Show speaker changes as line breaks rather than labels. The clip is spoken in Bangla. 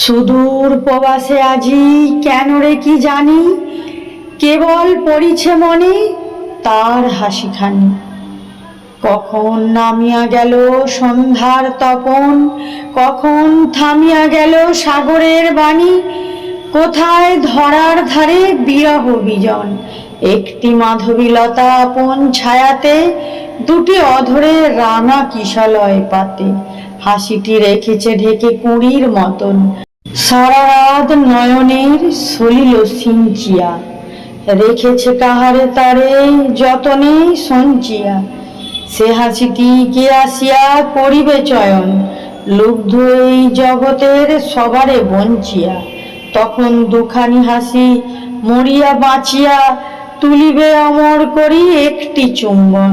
সুদূর প্রবাসে আজি কেন রে কি জানি? কেবল পড়িছে মনে তার হাসিখানি। কখন নামিয়া গেল সন্ধ্যার তপন? কখন থামিয়া গেল সাগরের বাণী? কোথায় ধরার ধারে বিরহ বিজন? একটি মাধবীলতা আপন ছায়াতে, দুটি অধরে রাঙা কিশলয় পাতে। হাসিটি রেখেছে ঢেকে কুঁড়ির মতন। সারা রাত নয়নের সলিল সিঞ্চিয়া। রেখেছে কাহারে তারে যতনে সঞ্চিয়া। সে হাসিটি কে আসিয়া করিবে চয়ন। লুব্ধ এই জগতের সবারে বঞ্চিয়া। তখন দুখানি হাসি মরিয়া বাঁচিয়া তুলিবে অমর করি একটি চুম্বন।